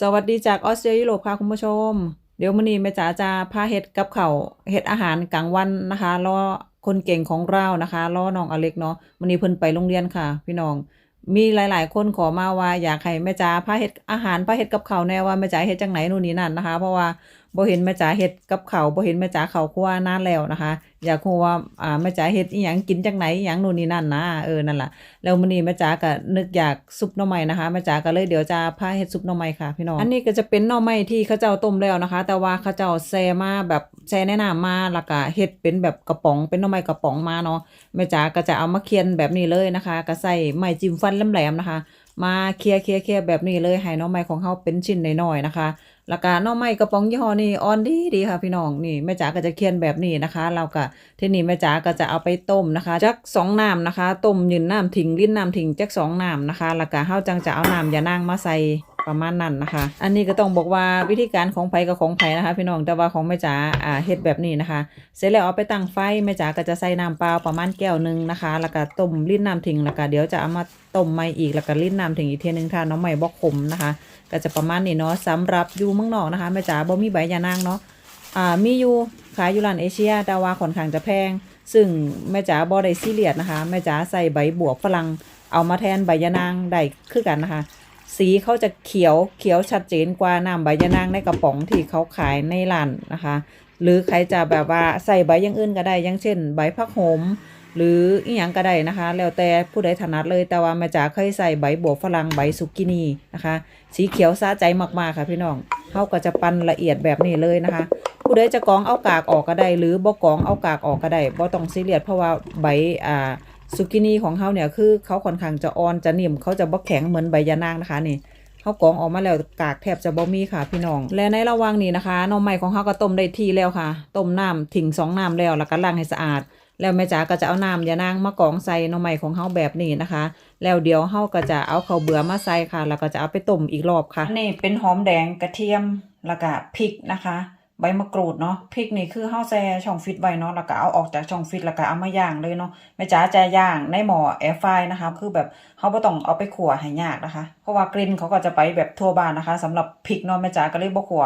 สวัสดีจากออสเตรเลียยุโรปค่ะคุณผู้ชม เดี๋ยวมื้อนี้แม่จ๋าจะพาเห็ดกับเขาเห็ดอาหารกลางวันนะคะรอคนเก่งของเรานะคะล้อน้องอเล็กเนาะมื้อนี้เพิ่นไปโรงเรียนค่ะ พี่น้อง มีหลาย ๆ คนขอมาว่าอยากให้แม่จ๋าพาเห็ดอาหารพาเห็ดกับเขาแน่ว่าแม่จ๋าเห็ดจังไหนนู่นนี่นั่นนะคะ เพราะว่า บ่เห็นแม่จ๋าเฮ็ดกับเขาบ่เห็นแม่จ๋าเขาครัวนานแล้วนะคะ อยากรู้ว่าอ่าแม่จ๋าเฮ็ดอีหยังกินจังไหนอีหยังนู่นนี่นั่นนะเออนั่นล่ะแล้วมื้อนี้แม่จ๋าก็นึกอยากซุปหน่อไม้นะคะแม่จ๋าก็เลยเดี๋ยวจะพาเฮ็ดซุปหน่อไม้ค่ะพี่น้องอันนี้ก็จะเป็นหน่อไม้ที่เขาเจ้าต้มแล้วนะคะ แต่ว่าเขาเจ้าแช่มาแบบแช่ในน้ำมาแล้วก็เฮ็ดเป็นแบบกระป๋องเป็นหน่อไม้กระป๋องมาเนาะแม่จ๋าก็จะเอามาเคียนแบบนี้เลยนะคะ ก็ใส่ไม้จิ้มฟันแหลมๆนะคะ มาเคลียเคลียร์เคลียร์แบบนี้เลยให้หน่อไม้ของเฮาเป็นชิ้นน้อยๆนะคะ แล้วก็น่อไม้กระป๋องยี่ห้อนี้อ่อนดีดีค่ะพี่น้องนี่แม่จ๋าก็จะเคี่ยนแบบนี้นะคะ เราก็ทีนี้แม่จ๋าก็จะเอาไปต้มนะคะจักสองน้ำนะคะต้มยืนน้ำทิ้งลิ้นน้ำทิ้งจักสองน้ำนะคะ แล้วก็เฮาจังจะเอาน้ำยานางมาใส่ประมาณนั้นนะคะ อันนี้ก็ต้องบอกว่าวิธีการของไผกับของไผนะคะ พี่น้องแต่ว่าของแม่จ๋าอ่าเฮ็ดแบบนี้นะคะ เสร็จแล้วเอาไปตั้งไฟแม่จ๋าก็จะใส่น้ำเปล่าประมาณแก้วหนึ่งนะคะ แล้วก็ต้มลิ้นน้ำทิ้งแล้วก็เดี๋ยวจะเอามาต้มใหม่อีกแล้วก็ลิ้นน้ำทิ้งอีกเทียนึงถ้าน้องใหม่บ่ขมนะคะ ก็จะประมาณนี้เนาะสำหรับอยู่เมืองนอกนะคะแม่จ๋าบ่มีใบยานางเนาะอ่ามีอยู่ขายอยู่ร้านเอเชียแต่ว่าค่อนข้างจะแพง ซึ่งแม่จ๋าบ่ได้ซีเรียสนะคะแม่จ๋าใส่ใบบวบฝรั่งเอามาแทนใบยานางได้คือกันนะคะ สีเขาจะเขียวเขียวชัดเจนกว่าน้ำใบยานางในกระป๋องที่เขาขายในร้านนะคะ หรือใครจะแบบว่าใส่ใบอย่างอื่นก็ได้อย่างเช่น ใบผักโหม หรืออีหยังก็ได้นะคะ แล้วแต่ผู้ใดถนัดเลยแต่ว่าม่จ๋าเคยใส่ใบบวบฝรั่งใบสุกินีนะคะ สีเขียวสะใจมากๆค่ะพี่น้องเขาก็จะปั้นละเอียดแบบนี้เลยนะคะ ผู้ใดจะกรองเอากากออกก็ได้ หรือบ่กรองเอากากออกก็ได้บ่ต้องซีเรียสเพราะว่าใบอ่าสุกินีของเขาเนี่ยคือเขาค่อนข้างจะอ่อนจะนิ่มเขาจะบ่แข็งเหมือนใบยานางนะคะนี่ เขากรองออกมาแล้วกากแทบจะบ่มีค่ะพี่น้อง และในระหว่างนี้นะคะหน่อไม้ของเขาก็ต้มได้ที่แล้วค่ะ ต้มน้ำทิ้งสองน้ำแล้วแล้วก็ล้างให้สะอาด แล้วแม่จ๋าก็จะเอาน้ำยานางมากรองใส่หน่อไม้ของเขาแบบนี้นะคะ แล้วเดี๋ยวเขาก็จะเอาข้าวเบื่อมาใส่ค่ะ แล้วก็จะเอาไปต้มอีกรอบค่ะ นี่เป็นหอมแดงกระเทียมแล้วก็พริกนะคะ ใบมะกรูดเนาะพริกนี่คือเฮาแซ่ช่องฟิตไว้เนาะแล้วก็เอาออกจากช่องฟิตแล้วก็เอามาย่างเลยเนาะแม่จ๋าจะย่างในหม้อแอร์ไฟนะคะ คือแบบเฮาบ่ต้องเอาไปขั่วให้ยากนะคะ เพราะว่ากลิ่นเขาก็จะไปแบบทั่วบ้านนะคะสำหรับพริกเนาะแม่จ๋าก็เลยบ่ขั่ว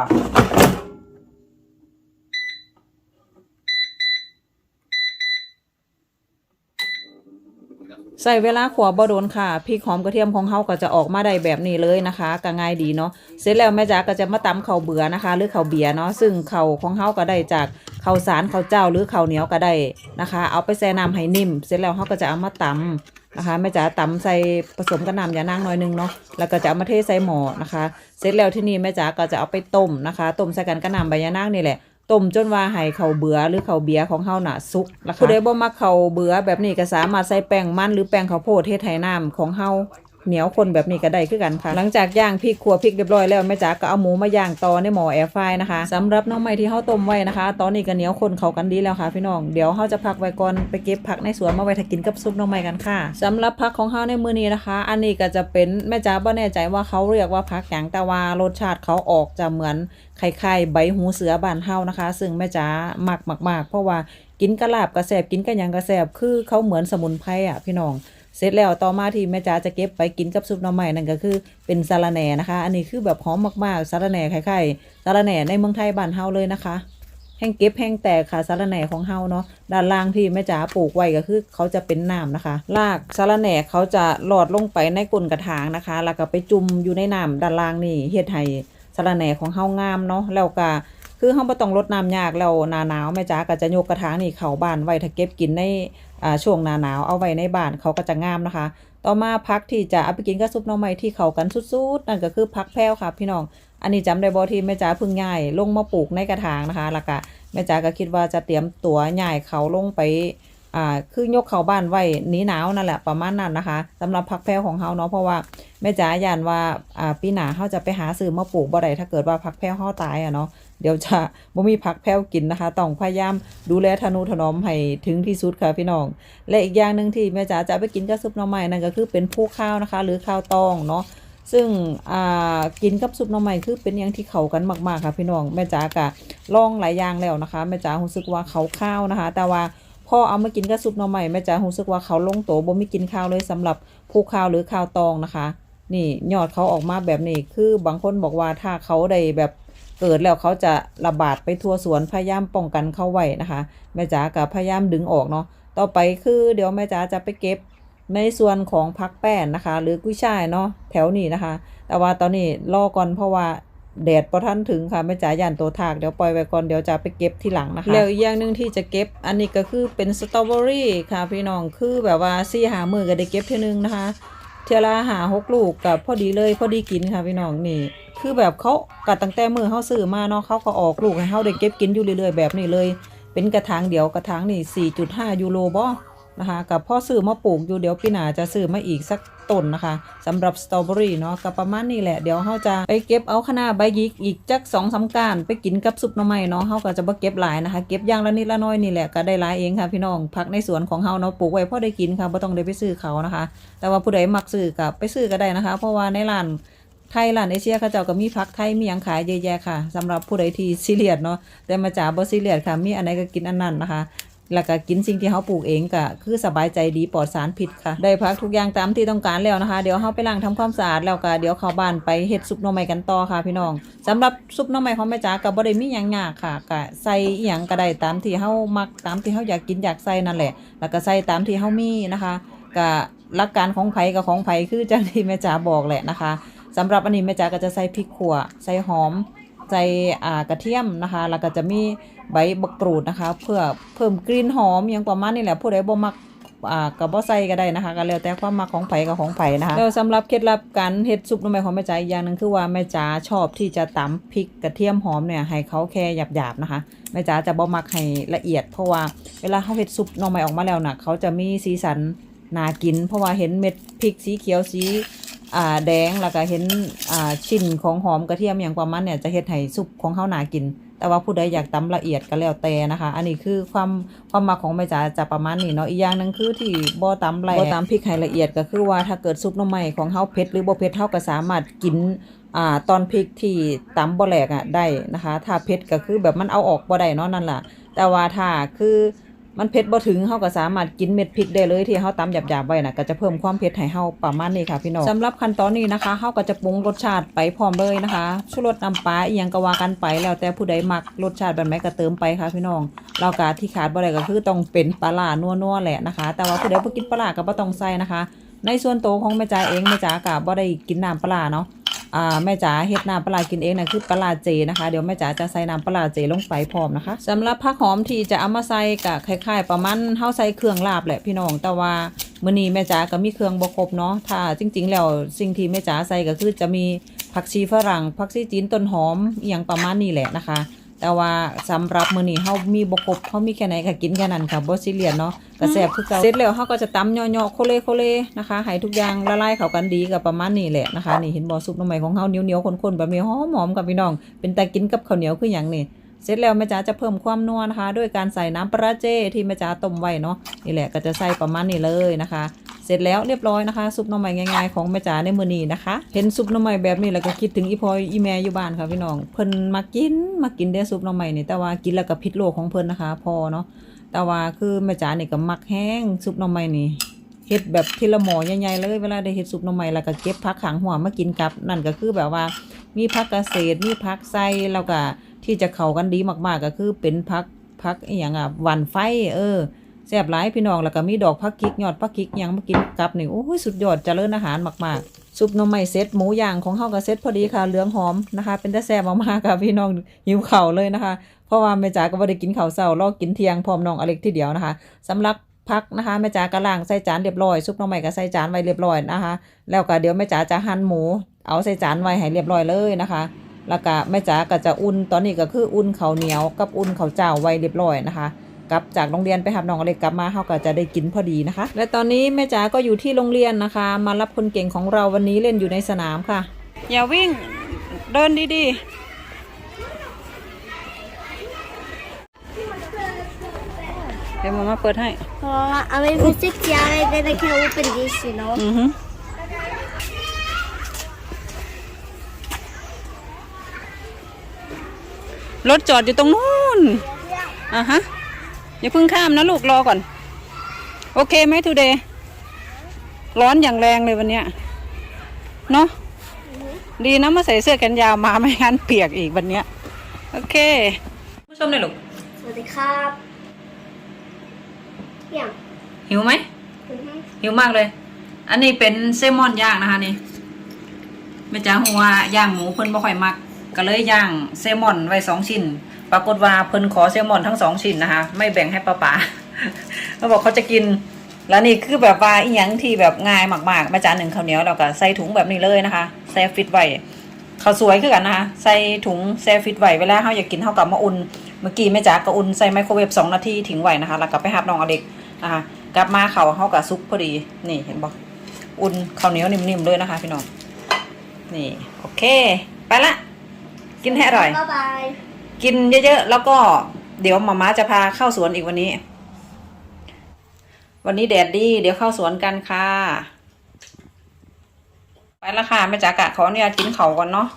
ใส่เวลาขวบ่โดนค่ะพริกหอมกระเทียมของเฮาก็จะออกมาได้แบบนี้เลยนะคะก็ง่ายดีเนาะเสร็จแล้วแม่จ๋าก็จะมาตำข้าวเบื่อนะคะ หรือข้าวเบียเนาะซึ่งข้าวของเฮาก็ได้จากข้าวสารข้าวเจ้าหรือข้าวเหนียวก็ได้นะคะ เอาไปแช่น้ำให้นิ่ม เสร็จแล้วเฮาก็จะเอามาตำนะคะแม่จ๋าตำใส่ผสมกับน้ำยานางหน่อยนึงเนาะแล้วก็จะเอามาเทใส่หม้อนะคะ เสร็จแล้วที่นี่แม่จ๋าก็จะเอาไปต้มนะคะต้มใส่กันกับน้ำใบยานางนี่แหละ ต้มจนว่าให้เขาวเบือหรือเขาวเบียร์ของเฮาน่ะสุกนะคะผู้ใดบ่มักเขาวเบือแบบนี้ก็สามารถใส่แป้งมันหรือแป้งข้าวโพดเทศไทยน้ำของเฮา เหนียวคนแบบนี้ก็ได้คือกันค่ะ หลังจากย่างพริกขัวพริกเรียบร้อยแล้วแม่จ๋าก็เอาหมูมาย่างต่อในหม้อแอร์ไฟนะคะสำหรับน้องใหม่ที่เฮาต้มไว้นะคะ ตอนนี้ก็เหนียวคนเขากันดีแล้วค่ะพี่น้องเดี๋ยวเฮาจะพักไว้ก่อนไปเก็บผักในสวนมาไว้ถ้ากินกับซุปน้องใหม่กันค่ะสำหรับผักของเฮาในมื้อนี้นะคะ อันนี้ก็จะเป็นแม่จ๋าบ่แน่ใจว่าเขาเรียกว่าผักหยังแต่ว่ารสชาติเขาออกจะเหมือนไข่ไข่ใบหูเสือบ้านเฮานะคะ ซึ่งแม่จ๋ามักมากๆ เพราะว่ากินกระลาบกระแสบกินกระยังกระแสบคือเขาเหมือนสมุนไพรอะพี่น้อง เสร็จแล้วต่อมาที่แม่จ๋าจะเก็บไปกินกับซุปหน่อไม้นั่นก็คือเป็นสาระแหน่นะคะ อันนี้คือแบบหอมมากๆสาระแหน่ไข่ไข่สาระแหน่ในเมืองไทยบ้านเฮาเลยนะคะ แห้งเก็บแห้งแตกค่ะสาระแหน่ของเฮาเนาะด้านล่างที่แม่จ๋าปลูกไว้ก็คือเขาจะเป็นน้ำนะคะรากสาระแหน่เขาจะหลอดลงไปในก้นกระถางนะคะ แล้วก็ไปจุ่มอยู่ในน้ำด้านล่างนี่เฮ็ดให้สาระแหน่ของเฮางามเนาะแล้วก็คือเฮาบ่ต้องรดน้ำยากแล้วหน้าหนาวแม่จ๋าก็จะยกกระถางนี่เข้าบ้านไว้ถ้าเก็บกินใน ช่วงหนาหนาวเอาไว้ในบ้านเขาก็จะงามนะคะ ต่อมาพักที่จะเอาไปกินกับซุปน่องไม้ที่เขากันสุดๆนั่นก็คือพักแพรวค่ะพี่น้อง อันนี้จำได้บ่ที่แม่จ๋าพิ่งย้ายลงมาปลูกในกระถางนะคะแล้วก็แม่จ๋าก็คิดว่าจะเตรียมตัวย้ายเขาลงไปอ่าคือยกเขาบ้านไว้หนีหนาวนั่นแหละประมาณนั้นนะคะสำหรับพักแพรวของเฮาเนาะเพราะว่าแม่จ๋าย่านว่าอ่าปีหน้าเฮาจะไปหาซื้อมาปลูกบ่ได้ถ้าเกิดว่าพักแพรวเฮาตายอะเนาะ เดี๋ยวจะบ่มีผักแพ้วกินนะคะต้องพยายามดูแลทนุถนอมให้ถึงที่สุดค่ะพี่น้อง และอีกอย่างหนึ่งที่แม่จ๋าจะไปกินกับซุปหน่อไม้นั่นก็คือเป็นผู้ข้าวนะคะ หรือข้าวตองเนาะซึ่งอ่ากินกับซุปหน่อไม้คือเป็นอย่างที่เข้ากันมากๆค่ะพี่น้องแม่จ๋ากะลองหลายอย่างแล้วนะคะแม่จ๋ารู้สึกว่าเขาข้าวนะคะ แต่ว่าพ่อเอามากินกับซุปหน่อไม้แม่จ๋ารู้สึกว่าเขาลงโตบ่มีกินข้าวเลยสำหรับผู้ข้าวหรือข้าวตองนะคะ นี่ยอดเขาออกมาแบบนี้คือบางคนบอกว่าถ้าเขาได้แบบ เกิดแล้วเขาจะระบาดไปทั่วสวนพยายามป้องกันเขาไว้นะคะแม่จ๋ากับพยายามดึงออกเนาะต่อไปคือเดี๋ยวแม่จ๋าจะไปเก็บในส่วนของพักแป้นนะคะ หรือกุ้ยช่ายเนาะแถวนี้นะคะ แต่ว่าตอนนี้รอก่อนเพราะว่าแดดพอท่านถึงค่ะแม่จ๋าย่านตัวถากเดี๋ยวปล่อยไว้ก่อนเดี๋ยวจะไปเก็บที่หลังนะคะแล้วอีกอย่างหนึ่งที่จะเก็บ อันนี้ก็คือเป็นสตรอเบอรี่ค่ะพี่น้องคือแบบว่าซี่หามือก็ได้เก็บเท่านึงนะคะ เทยละหาหกลูกกับพอดีเลยพอดีกินค่ะพี่น้องนี่ คือแบบเขากัดตั้งแต่มือเขาซื้อมาเนาะเขาก็ออกลูกให้เขาได้เก็บกินอยู่เรื่อยๆแบบนี้เลย เป็นกระถางเดียวกระถางนี่4.5ยูโรบ่นะคะกับพ่อซื้อมาปลูกอยู่เดี๋ยวปีหน้าจะซื้อมาอีกสัก ต้นนะคะสำหรับสตรอเบอรี่เนาะก็ประมาณนี้แหละ เดี๋ยวเขาจะไปเก็บเอาคณะใบยิกอีกจักสองสามกานไปกินกับซุปหน่อไม้เนาะเขาก็จะบ่เก็บหลายนะคะ เก็บอย่างละนิดละน้อยนี่แหละก็ได้หลายเองค่ะพี่น้องพักในสวนของเฮาเนาะปลูกไว้พอได้กินค่ะบ่ต้องได้ไปซื้อเขานะคะ แต่ว่าผู้ใดมักซื้อกับไปซื้อก็ได้นะคะ เพราะว่าในร้านไทยร้านเอเชียเขาเจ้าก็มีพักไทยมีหยังขายเยอะแยะค่ะสำหรับผู้ใดที่ซีเรียสเนาะแต่มาจากบ่ซีเรียสค่ะ มีอันไหนก็กินอันนั้นนะคะ แล้วก็กินสิ่งที่เขาปลูกเองก็คือสบายใจดีปลอดสารพิษค่ะ ได้พักทุกอย่างตามที่ต้องการแล้วนะคะ เดี๋ยวเขาไปล้างทำความสะอาดแล้วก็เดี๋ยวเข้าบ้านไปเฮ็ดซุปน่อไม้กันต่อค่ะพี่น้องสำหรับซุปน่อไม้ของแม่จ๋าก็บ่ได้มีหยังยากค่ะก็ใส่อีหยังก็ได้ตามที่เฮามักตามที่เฮาอยากกินอยากใส่นั่นแหละ แล้วก็ใส่ตามที่เฮามีนะคะก็หลักการของไผ่กับของไผ่คือจังที่แม่จ๋าบอกแหละนะคะสำหรับอันนี้แม่จ๋าก็จะใส่พริกขั่วใส่หอมใส่อ่ากระเทียมนะคะ แล้วก็จะมี ใบบักกรูดนะคะ เพื่อเพิ่มกลิ่นหอมอย่างประมาณนี้แหละผู้ใดบ่มักอ่าก็บ่ใส่ก็ได้นะคะก็แล้วแต่ความมักของไผกับของไผนะคะแล้วสำหรับเคล็ดลับการเฮ็ดซุปน่อไม้ของแม่จ๋าอีกอย่างหนึ่งคือว่าแม่จ๋าชอบที่จะตำพริกกระเทียมหอมเนี่ยให้เขาแค่หยาบๆนะคะแม่จ๋าจะบ่มักให้ละเอียด เพราะว่าเวลาเขาเฮ็ดซุปน่อไม้ออกมาแล้วน่ะเขาจะมีสีสันน่ากิน เพราะว่าเห็นเม็ดพริกสีเขียวสี อ่าแดงแล้วก็เห็นอ่าชิ้นของหอมกระเทียมอย่างประมาณเนี่ยจะเฮ็ดให้ซุปของเฮาน่ากิน แต่ว่าผู้ใดอยากตำละเอียดก็แล้วแต่นะคะ อันนี้คือความความมักของแม่จ๋าจะประมาณนี้เนาะอีกอย่างหนึงคือที่บ่ตำไรบ่ตำพริกให้ละเอียดก็คือว่าถ้าเกิดซุปหน่อไม้ของเฮาเผ็ดหรือบ่เผ็ดเฮาก็สามารถกินอ่าตอนพริกที่ตำบ่แหลกอะได้นะคะ ถ้าเผ็ดก็คือแบบมันเอาออกบ่ได้เนาะนั่นล่ะ แต่ว่าถ้าคือ มันเผ็ดบ่ถึงเฮาก็สามารถกินเม็ดพริกได้เลยที่เฮาตำหยาบๆไว้น่ะก็จะเพิ่มความเผ็ดให้เฮาประมาณนี้ค่ะพี่น้องสำหรับขั้นตอนนี้นะคะเฮาก็จะปรุงรสชาติไปพร้อมเลยนะคะชูรสน้ำปลาอีหยังก็ว่ากันไปแล้วแต่ผู้ใดมักรสชาติแบบไหนก็เติมไปค่ะพี่น้องแล้วก็ที่ขาดบ่ได้ก็คือต้องเป็นปลาร้านัวๆแหละนะคะ แต่ว่าผู้ใดบ่กินปลาร้าก็บ่ต้องใส่นะคะ ในส่วนโตของแม่จ๋าเองแม่จ๋าก็บ่ได้กินน้ำปลาเนาะ แม่จ๋าเฮ็ดน้ำปลาร้ากินเองนะคือปลาเจนะคะ เดี๋ยวแม่จ๋าจะใส่น้ำปลาเจลงไปพร้อมนะคะสำหรับผักหอมที่จะเอามาใส่ก็คล้ายๆ ประมาณเฮาใส่เครื่องลาบแหละพี่น้องแต่ว่ามื้อนี้แม่จ๋าก็มีเครื่องบ่ครบเนาะถ้าจริง ๆ แล้วสิ่งที่แม่จ๋าใส่ก็คือจะมีผักชีฝรั่งผักชีจีนต้นหอมอย่างประมาณนี้แหละนะคะ แต่ว่าสำหรับมื้อนี้เฮามีบ่ครบเฮามีแค่ไหนก็กินแค่นั้นค่ะบ่ซีเรียสเนาะก็แซ่บคือเก่าเสร็จแล้วเฮาก็จะตำย่อๆโคเลโคเลนะคะให้ทุกอย่างละลายเข้ากันดีก็ประมาณนี้แหละนะคะ นี่เห็นบ่ซุปหน่อไม้ของเฮาเหนียวๆข้นๆแบบนี้หอมๆกับพี่น้อง เป็นตากินกับข้าวเหนียวคือหยังนี่ เสร็จแล้วแม่จ๋าจะเพิ่มความนัวนะคะ ด้วยการใส่น้ำปลาเจที่แม่จ๋าต้มไว้เนาะนี่แหละก็จะใส่ประมาณนี้เลยนะคะ เสร็จแล้วเรียบร้อยนะคะ ซุปหน่อไม้ง่ายๆของแม่จ๋าในมือนี้นะคะ เห็นซุปหน่อไม้แบบนี้แล้วก็คิดถึงอีพอยอีแม่อยู่บ้านค่ะพี่น้องเพิ่นมากินมากินได้ซุปหน่อไม้นี่แต่ว่ากินแล้วก็พิษโลกของเพิ่นนะคะ พอเนาะแต่ว่าคือแม่จ๋านี่ก็มักแห้งซุปหน่อไม้นี่เฮ็ดแบบทีละหมอใหญ่ๆเลยเวลาได้เฮ็ดซุปหน่อไม้แล้วก็เก็บผักขางหัวมากินกับ นั่นก็คือแบบว่ามีผักเกษตรมีผักไส้แล้วก็ ที่จะเข้ากันดีมาก ๆ ก็คือเป็นพักพักอหย่างอะหวันไฟ เออแซ่บหลายพี่น้องแล้วก็มีดอกพักกิกยอดพักกิกยังมากินกับนี่โอ้ยสุดยอดจเจริญอาหารมากๆซุปน่อไม้เซ็ตหมูย่างของเฮาก็เซ็ตพอดีค่ะเหลืองหอมนะคะ เป็นแต่แซ่บมากๆค่ะพี่น้องหิวเข้าเลยนะคะ เพราะว่าแม่จ๋าก็บ่ได้กินข้าวเช้ารอกินเที่ยงพร้อมน้องอเล็กที่เดียวนะคะสำหรับพักนะคะแม่จ๋าก็ล้างใส่จานเรียบร้อยซุปน่อไม้ก็ใส่จานไว้เรียบร้อยนะคะ แล้วก็เดี๋ยวแม่จ๋าจะหั่นหมู เอาใส่จานไว้ให้เรียบร้อยเลยนะคะ แล้วก็แม่จ๋าก็จะอุ่นตอนนี้ก็คืออุ่นข้าวเหนียวกับอุ่นข้าวเจ้าไว้เรียบร้อยนะคะกลับจากโรงเรียนไปหาน้องอเล็กกลับมาเขาก็จะได้กินพอดีนะคะ และตอนนี้แม่จ๋าก็อยู่ที่โรงเรียนนะคะ มารับคนเก่งของเราวันนี้เล่นอยู่ในสนามค่ะ อย่าวิ่งเดินดีๆเดี๋ยวมามาเปิดให้ Mamma, a me piace chiare ed è che è bellissimo. อือฮึ รถจอดอยู่ตรงนู้นอะฮะอย่าเพิ่งข้ามนะลูกรอก่อน โอเคไหมทูเดย์ร้อนอย่างแรงเลยวันเนี้ยเนาะดีนะมาใส่เสื้อแขนยาวมาไม่งั้นเปียกอีกวันเนี้ยโอเคผู้ชมเลยลูกสวัสดีครับอย่างหิวไหมอือฮึหิวมากเลย อันนี้เป็นเซลมอนย่างนะคะนี่แม่จ๋าหัวาย่างหมูเพิ่นบ่ค่อยมัก ก็เลยย่างเซลมอนไว้สองชิ้น ปรากฏว่าเพิ่นขอเซลมอนทั้งสองชิ้นนะคะ ไม่แบ่งให้ป้าป๋าเขาบอกเขาจะกิน แล้วนี่คือแบบว่าอีหยังที่แบบง่ายมากๆม่จ๋าหนึ่งข้าวเหนียวเราก็ใส่ถุงแบบนี้เลยนะคะแซ่ฟิตไว้ข้าวสวยคือกันนะคะใส่ถุงแซ่ฟิตไว้เวลาเฮาอยากกินเฮากลับมาอุ่น เมื่อกี้แม่จ๋าก็อุ่นใส่ไมโครเวฟสองนาทีทิ้งไว้นะคะ แล้วก็ไปหับน้องอเล็กนะคะกลับมาเขาเฮากับซุปพอดีนี่เห็นบอกอุ่นข้าวเหนียวนิ่มๆเลยนะคะ พี่น้องนี่โอเค ไปละ กินให้อร่อย บ๊ายบาย กินเยอะๆ แล้วก็เดี๋ยวมาม่าจะพาเข้าสวนอีกวันนี้ วันนี้แดดดีเดี๋ยวเข้าสวนกันค่ะ ไปละค่ะแม่จ๋ากะขออนุญาตกินเขาวก่อนเนาะ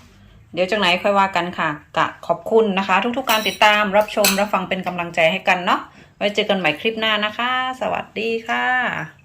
เดี๋ยวจากไหนค่อยว่ากันค่ะ กะขอบคุณนะคะ ทุกๆการติดตามรับชมรับฟังเป็นกำลังใจให้กันเนาะไว้เจอกันใหม่คลิปหน้านะคะ สวัสดีค่ะ